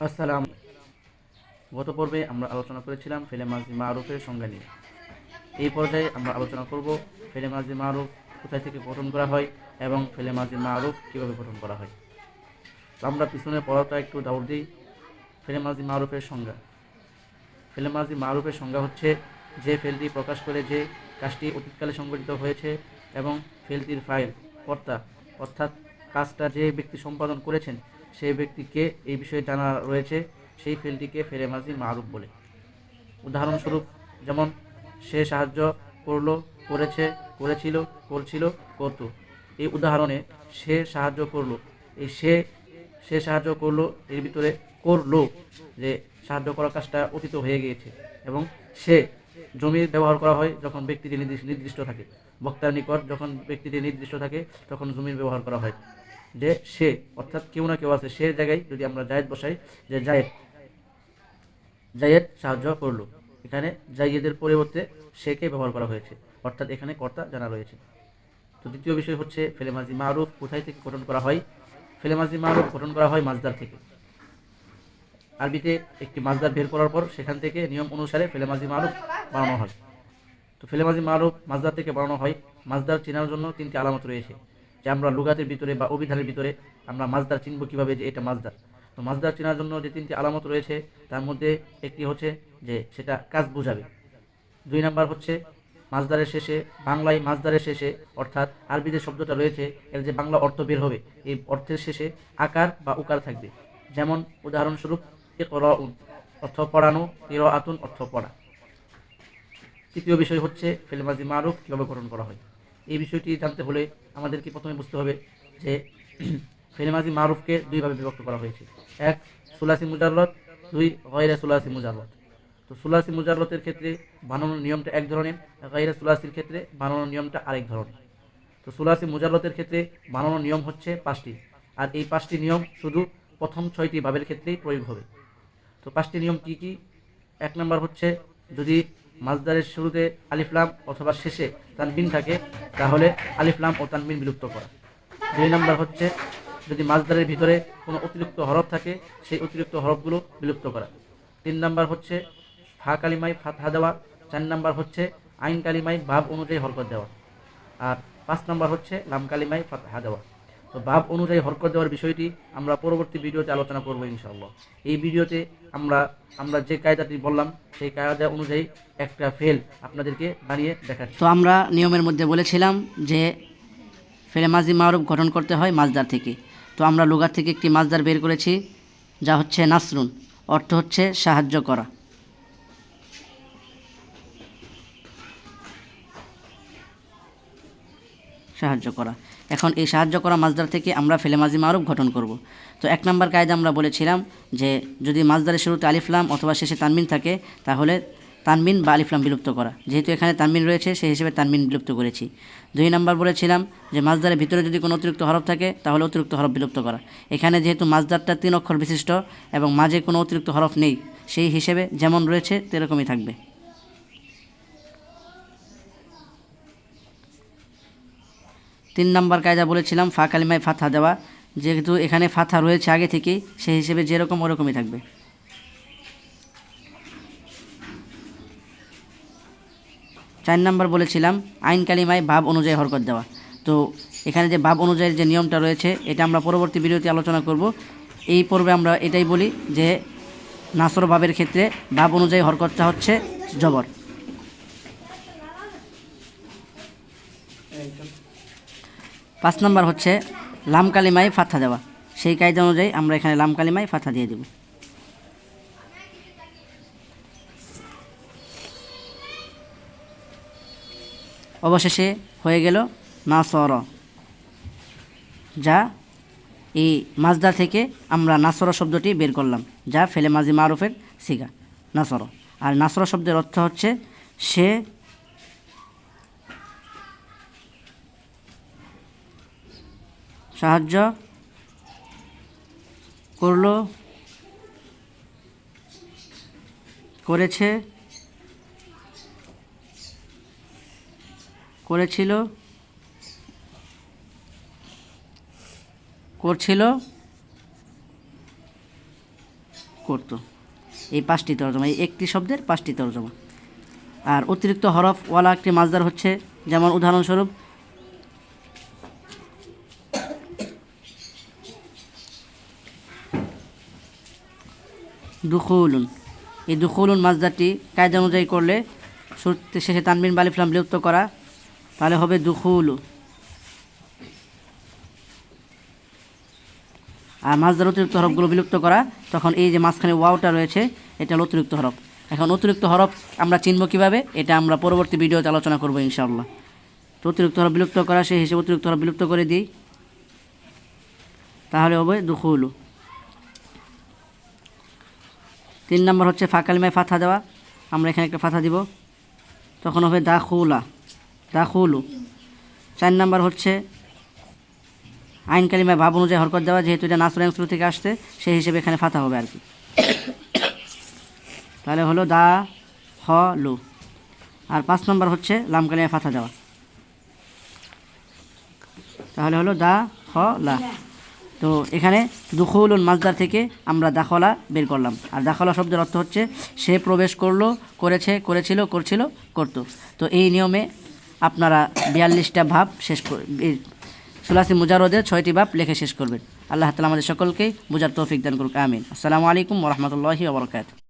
আসসালাম গত পর্বে আমরা আলোচনা করেছিলাম ফেলে মাজি মারুফের সংজ্ঞা নিয়ে। এই পর্যায়ে আমরা আলোচনা করব ফেলে মাজি মারুফ কোথায় থেকে গঠন করা হয় এবং ফেলে মাজি মারুফ কীভাবে গঠন করা হয়। আমরা পিছনে পড়াটা একটু দাউর দিই ফেলে মাজি মারুফের সংজ্ঞা। ফেলে মাজি মারুফের সংজ্ঞা হচ্ছে যে ফেলটি প্রকাশ করে যে কাজটি অতীতকালে সংঘটিত হয়েছে এবং ফেলটির ফাইল কর্তা অর্থাৎ কাজটা যে ব্যক্তি সম্পাদন করেছেন সেই ব্যক্তিকে এই বিষয়ে জানা রয়েছে, সেই ফেলটিকে ফেলে মাজি মারুফ বলে। উদাহরণস্বরূপ, যেমন, সে সাহায্য করল, করেছে, করেছিল, করছিল, করত। এই উদাহরণে সে সাহায্য করল, এই সে সে সাহায্য করল, এর ভিতরে করল যে সাহায্য করার কাজটা অতীত হয়ে গিয়েছে এবং সে জমির ব্যবহার করা হয় যখন ব্যক্তিটি নির্দিষ্ট থাকে। বক্তার নিকট যখন ব্যক্তিটি নির্দিষ্ট থাকে, তখন জমির ব্যবহার করা হয়। যে সে, অর্থাৎ কেউ না কেউ আছে, সে জায়গায় যদি আমরা জায়েদ বসাই, যে জায়েদ জায়েদ সাহায্য করল। এখানে জাইয়েদের পরিবর্তে সেকে ব্যবহার করা হয়েছে। অর্থাৎ এখানে কর্তা জানা রয়েছে। তো দ্বিতীয় বিষয় হচ্ছে ফেলেমাজি মারুফ কোথায় থেকে গঠন করা হয়? ফেলেমাজি মারুফ গঠন করা হয় মাজদার থেকে। আরবিতে একটি মাজদার বের করার পর সেখান থেকে নিয়ম অনুসারে ফেলেমাজি মারুফ বানানো হয়। তো ফেলেমাজি মারুফ মাজদার থেকে বানানো হয়। মাজদার চেনার জন্য তিনটি আলামত রয়েছে। যে আমরা লুগাতের ভিতরে বা অভিধানের ভিতরে আমরা মাজদার চিনব কীভাবে যে এটা মাজদার। তো মাজদার চেনার জন্য যে তিনটি আলামত রয়েছে, তার মধ্যে একটি হচ্ছে যে সেটা কাজ বোঝাবে। দুই নাম্বার হচ্ছে মাজদারের শেষে, বাংলায় মাজদারের শেষে, অর্থাৎ আরবিতে শব্দটা রয়েছে, এর যে বাংলা অর্থ বের হবে, এই অর্থের শেষে আকার বা উকার থাকবে। যেমন উদাহরণস্বরূপ, ইকরাউন, অর্থ পড়ানো আতুন অর্থ পড়া। তৃতীয় বিষয় হচ্ছে ফেলমাজি মারুফ, কীভাবে গঠন করা হয়? এই বিষয়টি জানতে হলে আমাদেরকে প্রথমে বুঝতে হবে যে ফেলেমাজি মারুফকে দুইভাবে বিভক্ত করা হয়েছে। এক, সুলাসি মুজাল্লত দুই, গয়রা সুলাসি মুজাল্লত তো সুলাসি মুজাল্লতের ক্ষেত্রে বানানোর নিয়মটা এক ধরনের, গয়রা সুলাসির ক্ষেত্রে বানানোর নিয়মটা আরেক ধরনের। তো সুলাসি মুজাল্লতের ক্ষেত্রে বানানোর নিয়ম হচ্ছে পাঁচটি, আর এই পাঁচটি নিয়ম শুধু প্রথম ছয়টি ভাবের ক্ষেত্রেই প্রয়োগ হবে। তো পাঁচটি নিয়ম কি কি? এক নম্বর হচ্ছে যদি মাজদারের শুরুতে আলিফলাম অথবা শেষে তানবিন থাকে, তাহলে আলিফলাম ও তানবিন বিলুপ্ত করা। দুই নম্বর হচ্ছে, যদি মাজদারের ভিতরে কোনো অতিরিক্ত হরফ থাকে, সেই অতিরিক্ত হরফগুলো বিলুপ্ত করা। তিন নম্বর হচ্ছে, ফা কালিমাই ফাতহা দেওয়া। চার নম্বর হচ্ছে, আইন কালিমাই ভাব অনুযায়ী হরকত দেওয়া। আর পাঁচ নম্বর হচ্ছে, লাম কালিমাই ফাতহা দেওয়া। তো ভাব অনুযায়ী হরকত দেওয়ার বিষয়টি আমরা পরবর্তী ভিডিওতে আলোচনা করব ইনশাআল্লাহ। এই ভিডিওতে আমরা আমরা যে কায়দাটি বললাম, সেই কায়দা অনুযায়ী একটা ফেল আপনাদেরকে বানিয়ে দেখাচ্ছি। তো আমরা নিয়মের মধ্যে বলেছিলাম যে ফেলে মাজি মারুফ গঠন করতে হয় মাজদার থেকে। তো আমরা লুগার থেকে একটি মাজদার বের করেছি, যা হচ্ছে নাসরুন, অর্থ হচ্ছে সাহায্য করা। সাহায্য করা। এখন এই সাহায্য করা মাজদার থেকে আমরা ফেলে মাজি মারুফ গঠন করব। তো এক নম্বর কায়দা আমরা বলেছিলাম যে, যদি মাজদারের শুরুতে আলিফলাম অথবা শেষে তানমিন থাকে, তাহলে তানমিন বা আলিফলাম বিলুপ্ত করা। যেহেতু এখানে তানমিন রয়েছে, সেই হিসেবে তানমিন বিলুপ্ত করেছি। দুই নম্বর বলেছিলাম যে মাজদারের ভিতরে যদি কোনো অতিরিক্ত হরফ থাকে, তাহলে অতিরিক্ত হরফ বিলুপ্ত করা। এখানে যেহেতু মাজদারটা তিন অক্ষর বিশিষ্ট এবং মাঝে কোনো অতিরিক্ত হরফ নেই, সেই হিসেবে যেমন রয়েছে, তেরকমই থাকবে। তিন নম্বর কায়দা বলেছিলাম, ফা কালিমায় ফাথা দেওয়া। যেহেতু এখানে ফাথা রয়েছে আগে থেকেই, সেই হিসেবে যেরকম ওরকমই থাকবে। চার নম্বর বলেছিলাম, আইন কালিমায় ভাব অনুযায়ী হরকত দেওয়া। তো এখানে যে ভাব অনুযায়ী যে নিয়মটা রয়েছে, এটা আমরা পরবর্তী ভিডিওতে আলোচনা করব। এই পর্বে আমরা এটাই বলি যে, নাসর ভাবের ক্ষেত্রে ভাব অনুযায়ী হরকতটা হচ্ছে জবর। পাঁচ নম্বর হচ্ছে লাম কালিমায় ফাথা দেওয়া। সেই কায়দা অনুযায়ী আমরা এখানে লাম কালিমায় ফাথা দিয়ে দেব। অবশেষে হয়ে গেল নাসর, যা এই মাজদা থেকে আমরা নাসর শব্দটি বের করলাম, যা ফেলে মাজি মারুফের সিগা, নাসর। আর নাসর শব্দের অর্থ হচ্ছে সে সাহায্য করল, করেছে, করেছিল, করছিল, করতো। এই পাঁচটি তর্জমা, এই একটি শব্দের পাঁচটি তর্জমা। আর অতিরিক্ত হরফ ওয়ালা একটি মাজদার হচ্ছে, যেমন উদাহরণস্বরূপ এই দুখুলুন মাজদারটি কায়দা অনুযায়ী করলে শেষে তানবিন বালিফলাম বিলুপ্ত করা, তাহলে হবে দুখুলু। আর মাজদার অতিরিক্ত হরফগুলো বিলুপ্ত করা, তখন এই যে মাঝখানে ওয়াওটা রয়েছে, এটা অতিরিক্ত হরফ। এখন অতিরিক্ত হরফ আমরা চিনব কীভাবে, এটা আমরা পরবর্তী ভিডিওতে আলোচনা করব ইনশাআল্লাহ। তো অতিরিক্ত হরফ বিলুপ্ত করা, সেই হিসেবে অতিরিক্ত হরফ বিলুপ্ত করে দিই। তাহলে হবে দুখুলু। তিন নম্বর হচ্ছে ফাঁকালিমায় ফাথা দেওয়া। আমরা এখানে একটা ফাথা দিব। তখন হবে দা খুলা দা খুলু চার নম্বর হচ্ছে আইন কালিমায় ভাব অনুযায়ী হরকত দেওয়া, যেহেতু এটা নাসরাইন শুরু থেকে আসছে, সেই হিসেবে এখানে ফাথা হবে আর কি। তাহলে হলো দা, হ, লু। আর পাঁচ নম্বর হচ্ছে লাম কালিমায় ফাথা দেওয়া। তাহলে হলো দা, হ, লা। তো এখানে দুখৌলুন মাজদার থেকে আমরা দাখলা বের করলাম। আর দাখলা শব্দের অর্থ হচ্ছে, সে প্রবেশ করল, করেছে, করেছিল, করছিল, করতো। তো এই নিয়মে আপনারা বিয়াল্লিশটা ভাব শেষ সুলাসি মুজারদের ছয়টি ভাব লিখে শেষ করবেন। আল্লাহ তালা আমাদের সকলকেই বুঝার তৌফিক দান করুক, আমিন। আসসালামু আলাইকুম রহমতুল্লাহি